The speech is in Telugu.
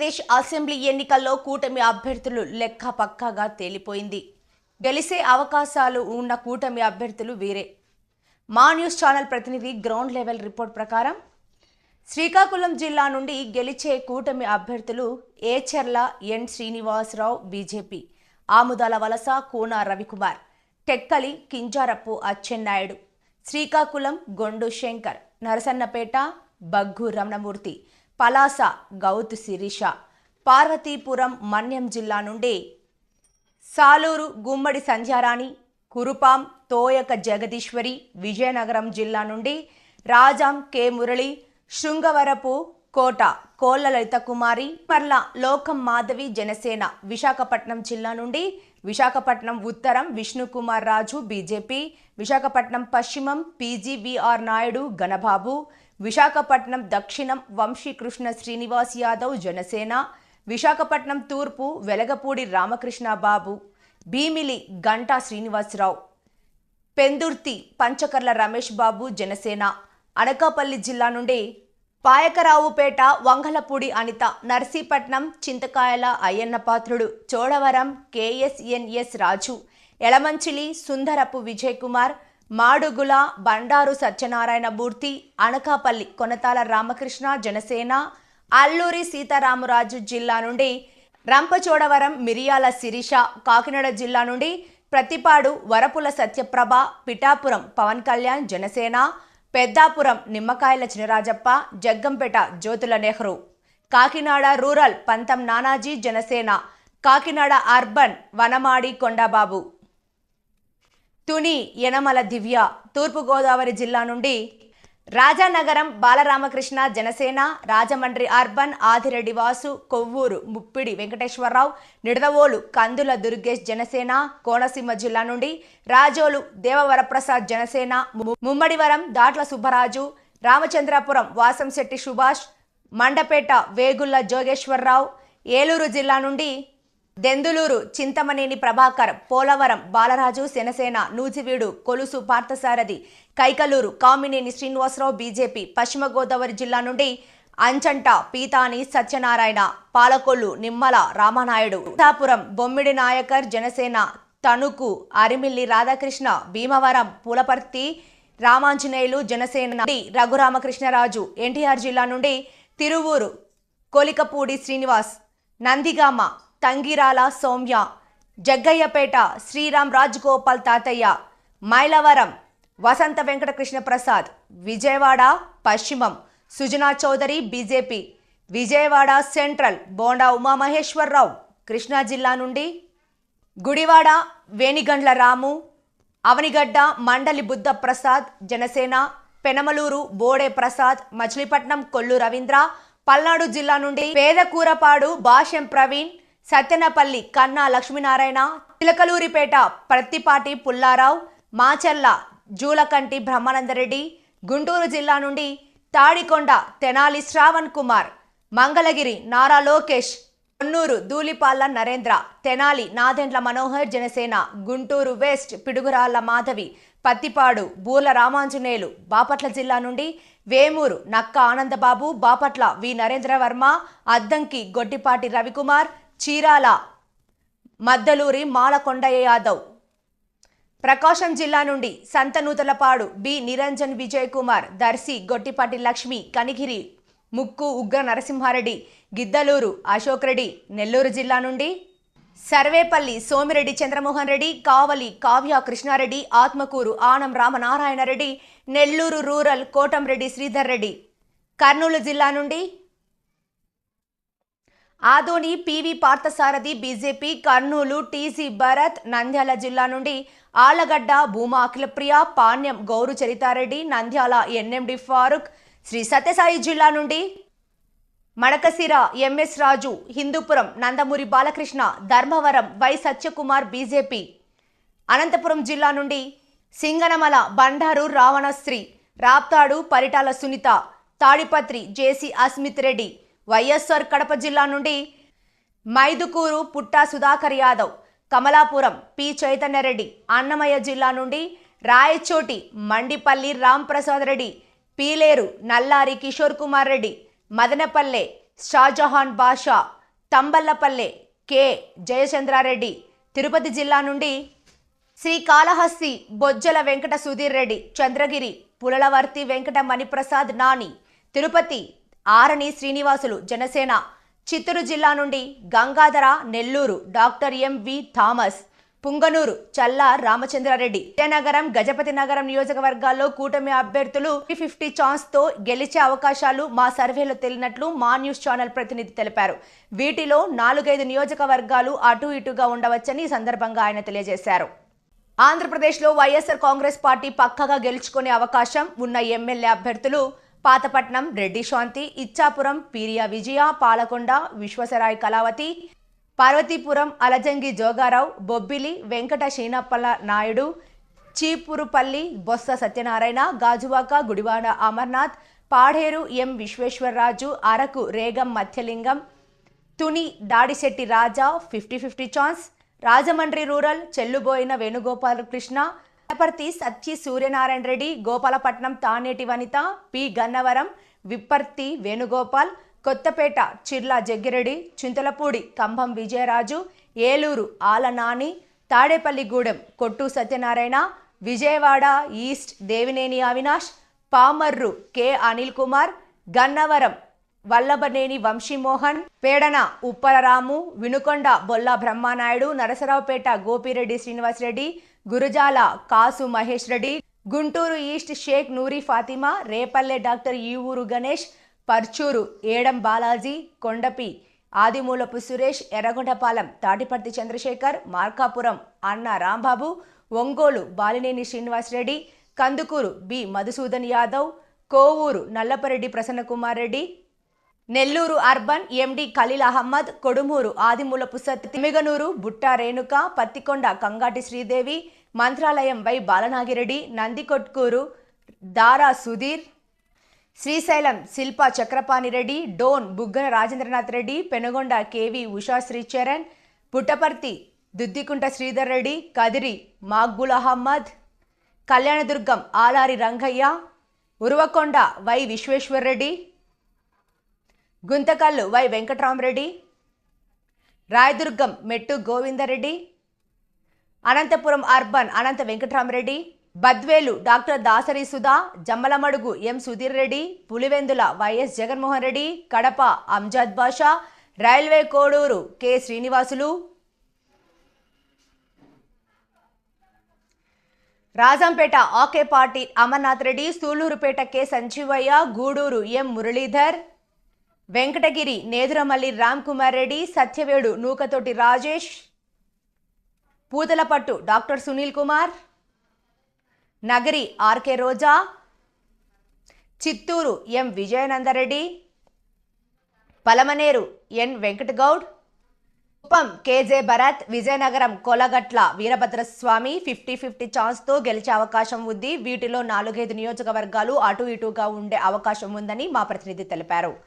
ఆంధ్రప్రదేశ్ అసెంబ్లీ ఎన్నికల్లో కూటమి అభ్యర్థులు లెక్క పక్కాగా తేలిపోయింది. గెలిసే అవకాశాలు ఉన్న కూటమి అభ్యర్థులు వీరే. మా న్యూస్ ఛానల్ ప్రతినిధి గ్రౌండ్ లెవెల్ రిపోర్ట్ ప్రకారం శ్రీకాకుళం జిల్లా నుండి గెలిచే కూటమి అభ్యర్థులు ఏచెర్ల ఎన్ శ్రీనివాసరావు బీజేపీ. ఆముదాల వలస కూన రవికుమార్ టెక్కలి కింజారప్పు అచ్చెన్నాయుడు శ్రీకాకుళం గొండు శంకర్ నరసన్నపేట బగ్గు రమణమూర్తి పలాస గౌతు శిరీష. పార్వతీపురం మన్యం జిల్లా నుండి సాలూరు గుమ్మడి సంధ్యారాణి కురుపాం తోయక జగదీశ్వరి విజయనగరం జిల్లా నుండి రాజాం కె. మురళి శృంగవరపు కోట కోళ్ళ లలిత కుమారి పర్ల లోకం మాధవి జనసేన విశాఖపట్నం జిల్లా నుండి విశాఖపట్నం ఉత్తరం విష్ణుకుమార్ రాజు బీజేపీ విశాఖపట్నం పశ్చిమం పీజీవీఆర్ నాయుడు ఘనబాబు విశాఖపట్నం దక్షిణం వంశీకృష్ణ శ్రీనివాస్ యాదవ్ జనసేన విశాఖపట్నం తూర్పు వెలగపూడి రామకృష్ణ బాబు భీమిలి గంటా శ్రీనివాసరావు పెందుర్తి పంచకర్ల రమేష్ బాబు జనసేన అనకాపల్లి జిల్లా నుండి పాయకరావుపేట వంగలపూడి అనిత నర్సీపట్నం చింతకాయల అయ్యన్న పాత్రుడు చోడవరం కేఎస్ఎన్ఎస్ రాజు ఎలమంచిలి సుందరపు విజయ్ కుమార్ మాడుగుల బండారు సత్యనారాయణ మూర్తి అనకాపల్లి కొనతాల రామకృష్ణ జనసేన అల్లూరి సీతారామరాజు జిల్లా నుండి రంపచోడవరం మిరియాల శిరీష కాకినాడ జిల్లా నుండి ప్రతిపాడు వరపుల సత్యప్రభ పిఠాపురం పవన్ కళ్యాణ్ జనసేన పెద్దాపురం నిమ్మకాయల చినరాజప్ప జగ్గంపేట జ్యోతుల నెహ్రూ. కాకినాడ రూరల్ పంతం నానాజీ జనసేన. కాకినాడ అర్బన్ వనమాడి కొండాబాబు. తుని యనమల దివ్య తూర్పుగోదావరి జిల్లా నుండి రాజానగరం బాలరామకృష్ణ జనసేన రాజమండ్రి అర్బన్ ఆదిరెడ్డి వాసు కొవ్వూరు ముప్పిడి వెంకటేశ్వరరావు నిడదవోలు కందుల దుర్గేష్ జనసేన కోనసీమ జిల్లా నుండి రాజోలు దేవవరప్రసాద్ జనసేన ముమ్మడివరం దాట్ల సుబ్బరాజు రామచంద్రాపురం వాసంశెట్టి సుభాష్ మండపేట వేగుళ్ళ జోగేశ్వరరావు ఏలూరు జిల్లా నుండి దెందులూరు చింతమనేని ప్రభాకర్ పోలవరం బాలరాజు శనసేన నూజివీడు కొలుసు పార్థసారథి కైకలూరు కామినేని శ్రీనివాసరావు బీజేపీ పశ్చిమ గోదావరి జిల్లా నుండి అంచంట పీతాని సత్యనారాయణ పాలకొల్లు నిమ్మల రామనాయుడు సీతాపురం బొమ్మిడి నాయకర్ జనసేన తణుకు అరిమిల్లి రాధాకృష్ణ భీమవరం పూలపర్తి రామాంజనేయులు జనసేన నుండి రఘురామకృష్ణరాజు ఎన్టీఆర్ జిల్లా నుండి తిరువూరు కొలికపూడి శ్రీనివాస్ నందిగామ తంగిరాల సౌమ్య జగ్గయ్యపేట శ్రీరామ్ రాజగోపాల్ తాతయ్య మైలవరం వసంత వెంకటకృష్ణ ప్రసాద్ విజయవాడ పశ్చిమం సుజనా చౌదరి బీజేపీ విజయవాడ సెంట్రల్ బోండా ఉమామహేశ్వరరావు కృష్ణా జిల్లా నుండి గుడివాడ వేణిగండ్ల రాము అవనిగడ్డ మండలి బుద్ధ ప్రసాద్ జనసేన పెనమలూరు బోడే ప్రసాద్ మచిలీపట్నం కొల్లు రవీంద్ర పల్నాడు జిల్లా నుండి పేదకూరపాడు భాష్యం ప్రవీణ్ సత్యనపల్లి కన్నా లక్ష్మీనారాయణ చిలకలూరిపేట ప్రత్తిపాటి పుల్లారావు మాచర్ల జూలకంటి బ్రహ్మానందరెడ్డి గుంటూరు జిల్లా నుండి తాడికొండ తెనాలి శ్రావణ్ కుమార్ మంగళగిరి నారా లోకేష్ కొన్నూరు ధూళిపాల్ల నరేంద్ర తెనాలి నాదెండ్ల మనోహర్ జనసేన గుంటూరు వెస్ట్ పిడుగురాళ్ళ మాధవి పత్తిపాడు బూల రామాంజనేయులు బాపట్ల జిల్లా నుండి వేమూరు నక్క ఆనందబాబు బాపట్ల వి నరేంద్ర వర్మ అద్దంకి గొడ్డిపాటి రవికుమార్ చీరాల మద్దలూరి మాలకొండయ్య యాదవ్. ప్రకాశం జిల్లా నుండి సంతనూతలపాడు బి నిరంజన్ విజయ్ కుమార్ దర్శి గొట్టిపాటి లక్ష్మి కనిగిరి ముక్కు ఉగ్ర నరసింహారెడ్డి గిద్దలూరు అశోక్ రెడ్డి. నెల్లూరు జిల్లా నుండి సర్వేపల్లి సోమిరెడ్డి చంద్రమోహన్ రెడ్డి కావలి కావ్య కృష్ణారెడ్డి ఆత్మకూరు ఆనం రామనారాయణ రెడ్డి నెల్లూరు రూరల్ కోటంరెడ్డి శ్రీధర్ రెడ్డి. కర్నూలు జిల్లా నుండి Adoni PV Parthasarathy BJP Kurnool TC Bharath Nandyal జిల్లా నుండి ఆలగడ్డ భూమా అఖిలప్రియ పాణ్యం గౌరు చరితారెడ్డి నంద్యాల ఎన్ఎండి ఫారూక్ శ్రీ సత్యసాయి జిల్లా నుండి Madakasira MS Raju Hindupur Nandamuri Balakrishna Dharmavaram Y Satyakumar BJP. Anantapur జిల్లా నుండి సింగనమల బండారు రావణశ్రీ రాప్తాడు పరిటాల సునీత తాడిపత్రి జేసి అస్మిత్ రెడ్డి. వైఎస్ఆర్ కడప జిల్లా నుండి మైదుకూరు పుట్టా సుధాకర్ యాదవ్ కమలాపురం పి చైతన్యరెడ్డి అన్నమయ్య జిల్లా నుండి రాయచోటి మండిపల్లి రాంప్రసాద్ రెడ్డి పీలేరు నల్లారి కిషోర్ కుమార్ రెడ్డి మదనపల్లె షాజహాన్ బాషా తంబల్లపల్లె కె జయచంద్రారెడ్డి తిరుపతి జిల్లా నుండి శ్రీకాళహస్తి బొజ్జల వెంకట సుధీర్ రెడ్డి చంద్రగిరి పులలవర్తి వెంకట మణిప్రసాద్ నాని తిరుపతి ఆరణి శ్రీనివాసులు జనసేన. చిత్తూరు జిల్లా నుండి Gangadhara Nellore doctor MV Thomas. Punganur Challa Ramachandrareddy. Vizianagaram Gajapathi Nagaram నియోజకవర్గాల్లో కూటమి అభ్యర్థులు ఫిఫ్టీ ఛాన్స్తో గెలిచే అవకాశాలు మా సర్వేలో తెలినట్లు మా న్యూస్ ఛానల్ ప్రతినిధి తెలిపారు. వీటిలో నాలుగైదు నియోజకవర్గాలు అటు ఇటుగా ఉండవచ్చని ఈ సందర్భంగా ఆయన తెలియజేశారు. ఆంధ్రప్రదేశ్లో వైఎస్ఆర్ కాంగ్రెస్ పార్టీ పక్కగా గెలుచుకునే అవకాశం ఉన్న ఎమ్మెల్యే అభ్యర్థులు Pathapatnam Reddy Shanthi Ichchapuram Piriya Vijaya Palakonda Viswasarai Kalavathi Parvathipuram Alajangi Jogarao Bobbili Venkata Sheenappala Naidu Cheepurupalli Botsa Satyanarayana Gajuwaka Gudivada Amarnath Paderu M Visweswararaju Araku Regam Madhyalingam Tuni Dadisetti Raja fifty fifty chance Rajahmundry rural Chelluboina Venugopalakrishna Vanaparthi Satya Suryanarayana Reddy Gopalapatnam Taneti Vanitha P. Gannavaram Vipparthi Venugopal Kothapeta Chirla Jaggireddy Chintalapudi Kambham Vijayaraju Eluru Alla Nani Tadepalligudem Kottu Satyanarayana Vijayawada east Devineni Avinash Pamarru K. Anil Kumar Gannavaram Vallabhaneni Vamsimohan Pedana Uppalaramu Vinukonda Bolla Brahmanaidu Narasaraopet Gopireddy Srinivasareddy Gurazala Kasu Mahesh Reddy Guntur east Sheikh Noori Fathima Repalle doctor Evuru Ganesh Parchur Edam Balaji Kondapi Adimulapu Suresh Yerragondapalem Tatiparthi Chandrasekhar Markapuram Anna Rambabu Ongole Balineni Srinivasa Reddy Kandukur B Madhusudan Yadav Kovur Nallapareddy Prasanna Kumar Reddy Nellore urban MD Khalil Ahmed Kodumur Adimulapu సత్ తిమిగనూరు Butta Renuka Pattikonda Kangati Sridevi Mantralayam Y Balanagi Reddy Nandikotkur Dara Sudheer Srisailam Shilpa Chakrapanireddy Dhone Buggana Rajendranath Reddy Penukonda KV Usha Sricharan Puttaparthi Duddukunta Sridhar Reddy Kadiri Maqbool Ahmed Kalyandurg Alari Rangayya Uravakonda Y Visweswar Reddy Guntakal Y Venkatramireddy Rayadurg Mettu Govindareddy Anantapur urban Anantha Venkatrami Reddy Badvel doctor Dasari Sudha Jammalamadugu M Sudheer Reddy Pulivendula YS Jaganmohan Reddy Kadapa Amzad Basha railway Koduru K Srinivasulu Rajampet ఆకే party Amarnath Reddy Sullurpeta K Sanjeevaiah Gudur M Muralidhar Venkatagiri Nedurumalli Ram Kumar Reddy Satyavedu Nookathoti Rajesh Puthalapattu doctor Sunil Kumar Nagari RK Roja Chittoor M Vijayanandareddy Palamaner N Venkategowda Kuppam KJ Bharath Vizianagaram Kolagatla Veerabhadraswamy fifty fifty ఛాన్స్తో గెలిచే అవకాశం ఉంది. వీటిలో నాలుగైదు నియోజకవర్గాలు అటు ఇటుగా ఉండే అవకాశం ఉందని మా ప్రతినిధి తెలిపారు.